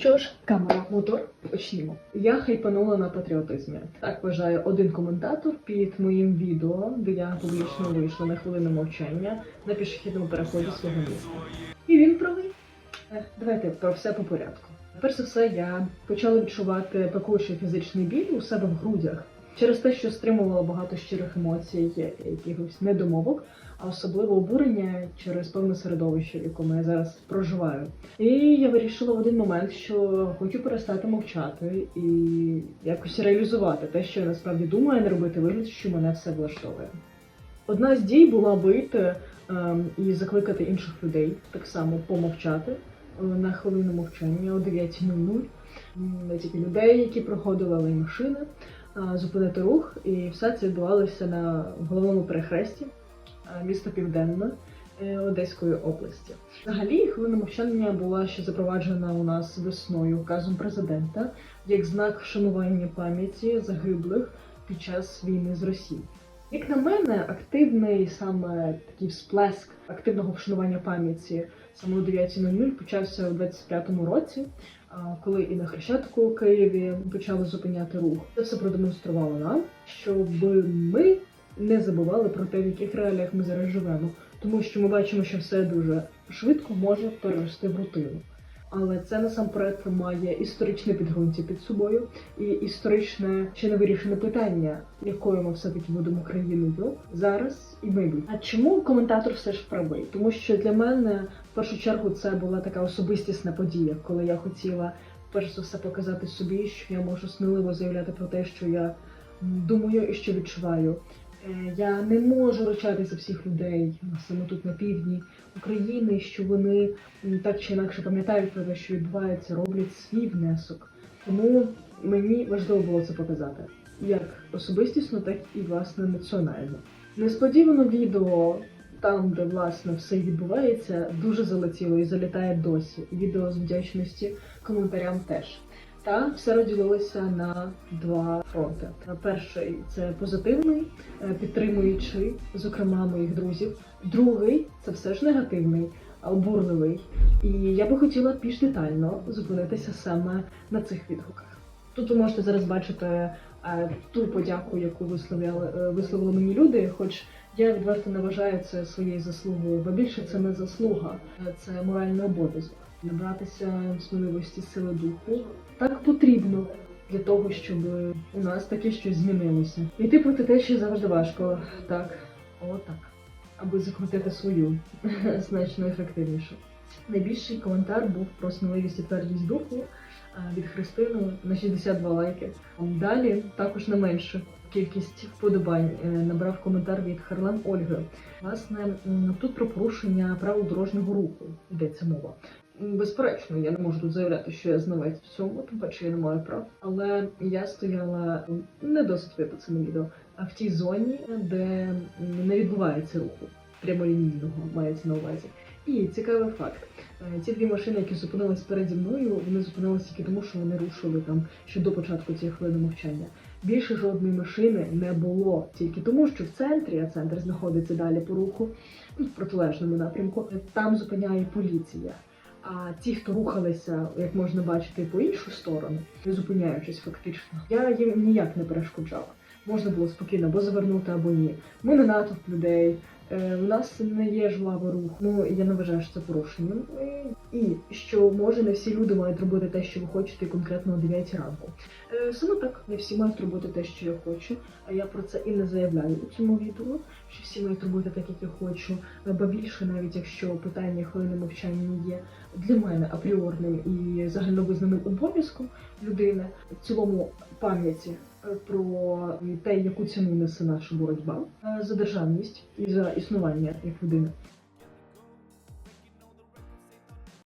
що ж, камера, мотор, почнімо. Я хайпанула на патріотизмі. Так вважає один коментатор під моїм відео, де я публічно вийшла на хвилину мовчання на пішохідному переході свого міста. І він правий. Давайте про все по порядку. Перш за все, я почала відчувати пекучий фізичний біль у себе в грудях через те, що стримувала багато щирих емоцій, якихось недомовок, а особливо обурення через певне середовище, в якому я зараз проживаю. І я вирішила в один момент, що хочу перестати мовчати і якось реалізувати те, що я насправді думаю, не робити вигляд, що мене все влаштовує. Одна з дій була вийти ем, і закликати інших людей так само помовчати е, на хвилину мовчання о 9.00. М, Не тільки людей, які проходили, але й машини, зупинити рух, і все це відбувалося на головному перехресті е, міста Південне е, Одеської області. Взагалі, хвилина мовчання була ще запроваджена у нас весною указом президента як знак вшанування пам'яті загиблих під час війни з Росією. Як на мене, активний саме такий всплеск активного вшанування пам'яті саме о 9.00 почався у 25-му році, коли і на Хрещатику у Києві почали зупиняти рух. Це все продемонструвало нам, щоб ми не забували про те, в яких реаліях ми зараз живемо, тому що ми бачимо, що все дуже швидко може перерости в рутину. Але це насамперед має історичне підґрунтя під собою і історичне ще не вирішене питання, якою ми все таки будемо країною зараз і майбутнє. А чому коментатор все ж правий? Тому що для мене в першу чергу це була така особистісна подія, коли я хотіла перш за все показати собі, що я можу сміливо заявляти про те, що я думаю і що відчуваю. Е, Я не можу ручати за всіх людей саме тут на півдні України, що вони так чи інакше пам'ятають про те, що відбувається, роблять свій внесок. Тому мені важливо було це показати як особистісно, так і власне національно. Несподівано відео там, де власне все відбувається, дуже залетіло і залітає досі. Відео з вдячності коментарям теж. Та все розділилося на два фронти. Перший це позитивний, е, підтримуючи, зокрема, моїх друзів. Другий це все ж негативний, обурливий. І я би хотіла більш детально зупинитися саме на цих відгуках. Тут ви можете зараз бачити е, ту подяку, яку висловили, е, висловили мені люди, хоч я відверто не вважаю це своєю заслугою, бо більше це не заслуга, це моральний обов'язок. Набратися сміливості сили духу потрібно для того, щоб у нас таке щось змінилося. Іти проти те, що завжди важко. Так, отак. Аби закрутити свою значно ефективніше. Найбільший коментар був про сміливість і твердість духу е, від Христини на 62 лайки. Далі також не менше кількість вподобань е, набрав коментар від Харлан Ольги. Власне, тут про порушення правил дорожнього руху йдеться мова. Безперечно, я не можу тут заявляти, що я знавець в цьому, тим паче я не маю прав. Але я стояла не досить виписане відео, а в тій зоні, де не відбувається руху прямолінійного, мається на увазі. І цікавий факт. Е, Ці дві машини, які зупинились переді мною, вони зупинилися тільки тому, що вони рушили там ще до початку цієї хвилини мовчання. Більше жодної машини не було тільки тому, що в центрі, а центр знаходиться далі по руху, ну, в протилежному напрямку, там зупиняє поліція. А ті, хто рухалися, як можна бачити, по іншу сторону, не зупиняючись фактично, я їм ніяк не перешкоджала. Можна було спокійно або завернути, або ні. Ми не натовп людей. Е, У нас не є жвавий рух. Ну я не вважаю, що це порушенням. І що може не всі люди мають робити те, що ви хочете, конкретно о 9 ранку. Е, Саме так, не всі мають робити те, що я хочу. А я про це і не заявляю у цьому відео, що всі мають робити так, як я хочу. Е, Ба більше, навіть якщо питання хвилини мовчання є для мене апріорним і загальновизнаним обов'язком людини, в цілому пам'яті про те, яку ціну несе наша боротьба е, за державність і за існування як людини.